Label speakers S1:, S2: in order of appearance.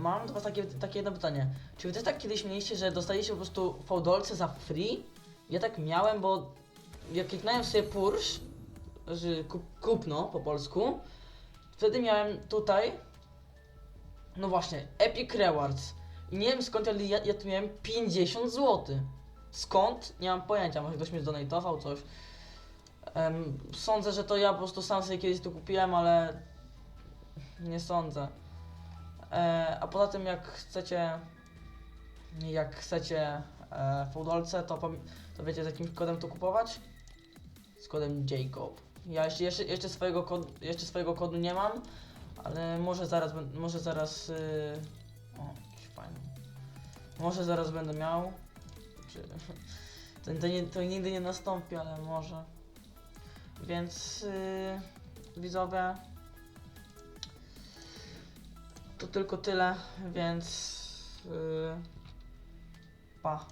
S1: mam do was takie, takie jedno pytanie. Czy wy też tak kiedyś mieliście, że dostaliście po prostu fałdolce za free? Ja tak miałem, bo jak kliknąłem sobie Pursz, że kup, kupno po polsku, wtedy miałem tutaj, no właśnie, Epic Rewards. I nie wiem skąd, ale ja, ja tu miałem 50 zł. Skąd? Nie mam pojęcia, może ktoś mi zdonatował coś. Sądzę, że to ja po prostu sam sobie kiedyś to kupiłem, ale nie sądzę. E, a poza tym jak chcecie jak chcecie e, fałdolce, to, to wiecie z jakim kodem to kupować? Z kodem Jacob. Ja jeszcze, jeszcze, swojego kod, jeszcze swojego kodu nie mam, ale może zaraz, może zaraz, yy... o, jakiś fajny. Może zaraz będę miał. Czy... To, to, nie, to nigdy nie nastąpi, ale może. Więc yy, widzowie, to tylko tyle, więc yy, pa.